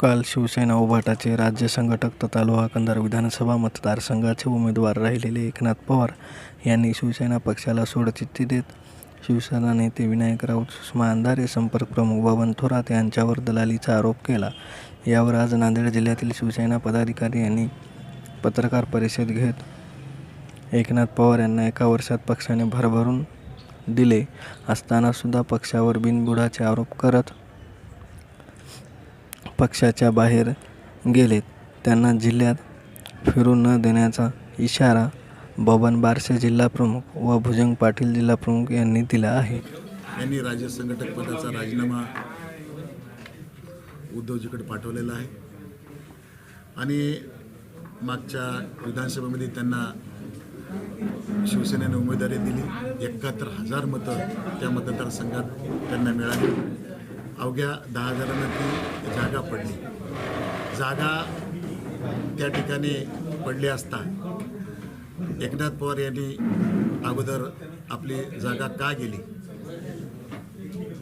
काल शिवसेना उभाटाचे राज्य संघटक तथा लोहा विधानसभा मतदारसंघाचे उमेदवार राहिलेले एकनाथ पवार यांनी शिवसेना पक्षाला सोडचिठ्ठी देत शिवसेना नेते विनायक राऊत सुषमा अंधारे संपर्क प्रमुख बबन थोरात यांच्यावर दलालीचा आरोप केला. यावर आज नांदेड जिल्ह्यातील शिवसेना पदाधिकारी यांनी पत्रकार परिषद घेत एकनाथ पवार यांना एका वर्षात पक्षाने भरभरून दिले असतानासुद्धा पक्षावर बिनबुडाचे आरोप करत पक्षाच्या बाहेर गेलेत. त्यांना जिल्ह्यात फिरू न देण्याचा इशारा बबन बारसे जिल्हा प्रमुख व भुजंग पाटील जिल्हा प्रमुख यांनी दिला आहे. यांनी राज्य संघटक पदाचा राजीनामा उद्धवजीकडे पाठवलेला आहे. आणि मागच्या विधानसभेमध्ये त्यांना शिवसेनेने उमेदवारी दिली. एकाहत्तर हजार मतं त्या मतदारसंघात त्यांना मिळाली. अवघ्या दहा हजारांना ती जागा पडली. जागा त्या ठिकाणी पडली असता एकनाथ पवार यांनी अगोदर आपली जागा का गेली?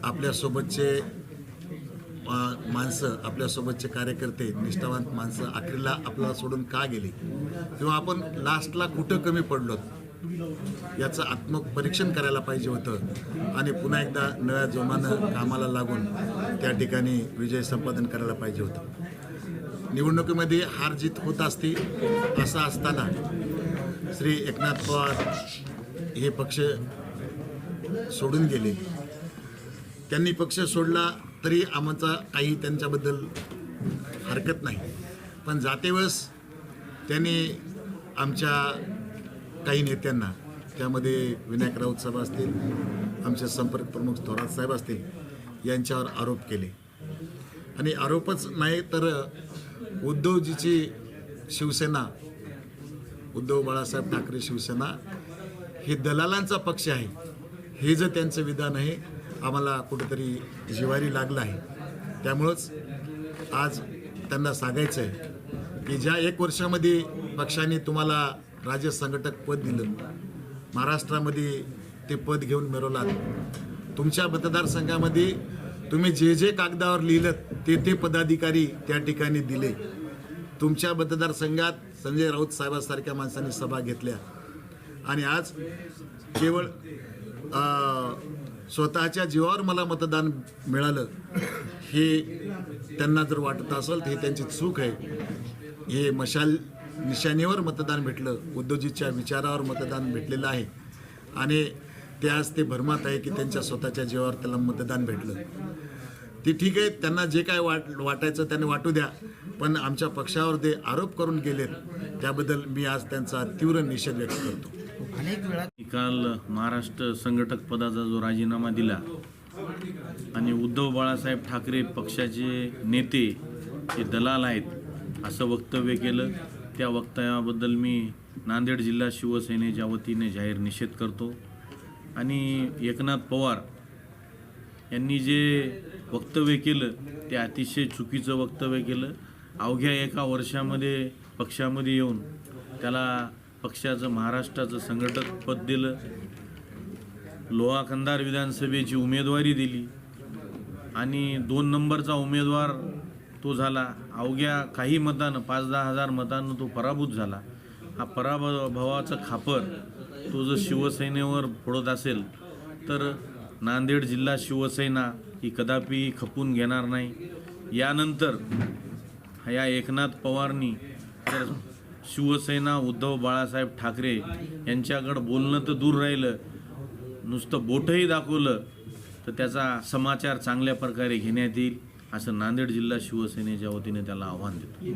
आपल्यासोबतचे माणसं आपल्यासोबतचे कार्यकर्ते निष्ठावंत माणसं आखरीला आपल्याला सोडून का गेली? किंवा आपण लास्टला कुठं कमी पडलो याचं आत्मपरीक्षण करायला पाहिजे होतं. आणि पुन्हा एकदा नव्या जोमानं कामाला लागून त्या ठिकाणी विजय संपादन करायला पाहिजे होतं. निवडणुकीमध्ये हार जीत होत असते असं असताना श्री एकनाथ पवार हे पक्ष सोडून गेले. त्यांनी पक्ष सोडला तरी आमचा काही त्यांच्याबद्दल हरकत नाही. पण जातेवस त्यांनी आमच्या काही नेत्यांना त्यामध्ये विनायक राऊत साहेब असतील आमचे संपर्क प्रमुख थोरात साहेब असतील यांच्यावर आरोप केले. आणि आरोपच नाही तर उद्धवजीची शिवसेना उद्धव बाळासाहेब ठाकरे शिवसेना हे दलालांचा पक्ष आहे. हे जर त्यांचं विधान आहे आम्हाला कुठेतरी जिवारी लागलं आहे. त्यामुळंच आज त्यांना सांगायचं आहे की ज्या एक वर्षामध्ये पक्षाने तुम्हाला राज्य संघटक पद दिलं. महाराष्ट्रामध्ये ते पद घेऊन मिरवलात. तुमच्या मतदारसंघामध्ये तुम्ही जे जे कागदावर लिहिलं ते ते पदाधिकारी त्या ठिकाणी दिले. तुमच्या मतदारसंघात संजय राऊत साहेबांसारख्या माणसांनी सभा घेतल्या. आणि आज केवळ स्वतःच्या जीवावर मला मतदान मिळालं हे त्यांना जर वाटत असेल तर हे त्यांची चूक आहे. हे मशाल निशाणीवर मतदान भेटलं. उद्धवजीच्या विचारावर मतदान भेटलेलं आहे. आणि ते आज ते भरमात आहे की त्यांच्या स्वतःच्या जीवावर त्याला मतदान भेटलं. ते ठीक आहे त्यांना जे काय वाट वाटायचं त्यांनी वाटू द्या. पण आमच्या पक्षावर ते आरोप करून गेलेत. त्याबद्दल मी आज त्यांचा तीव्र निषेध व्यक्त करतो. काल महाराष्ट्र संघटक पदाचा जो राजीनामा दिला आणि उद्धव बाळासाहेब ठाकरे पक्षाचे नेते हे दलाल आहेत असं वक्तव्य केलं. त्या वक्तव्याबद्दल मी नांदेड जिल्हा शिवसेनेच्या वतीने जाहीर निषेध करतो. आणि एकनाथ पवार यांनी जे वक्तव्य केलं ते अतिशय चुकीचं वक्तव्य केलं. अवघ्या एका वर्षामध्ये पक्षामध्ये येऊन त्याला पक्षाचं महाराष्ट्राचं संघटक पद दिलं. लोहा कंधार विधानसभेची उमेदवारी दिली. आणि दोन नंबरचा उमेदवार तो झाला. अवघ्या काही मतानं पाच दहा हजार मतानं तो पराभूत झाला. हा पराभवाचं खापर तो जर शिवसेनेवर फोडत असेल तर नांदेड जिल्हा शिवसेना ही कदापि खपून घेणार नाही. यानंतर या एकनाथ पवारनी तर शिवसेना उद्धव बाळासाहेब ठाकरे यांच्याकडं बोलणं तर दूर राहिलं. नुसतं बोटही दाखवलं तर त्याचा समाचार चांगल्या प्रकारे घेण्यात येईल. असं नांदेड जिल्हा शिवसेनेच्या वतीने त्याला आव्हान देतो.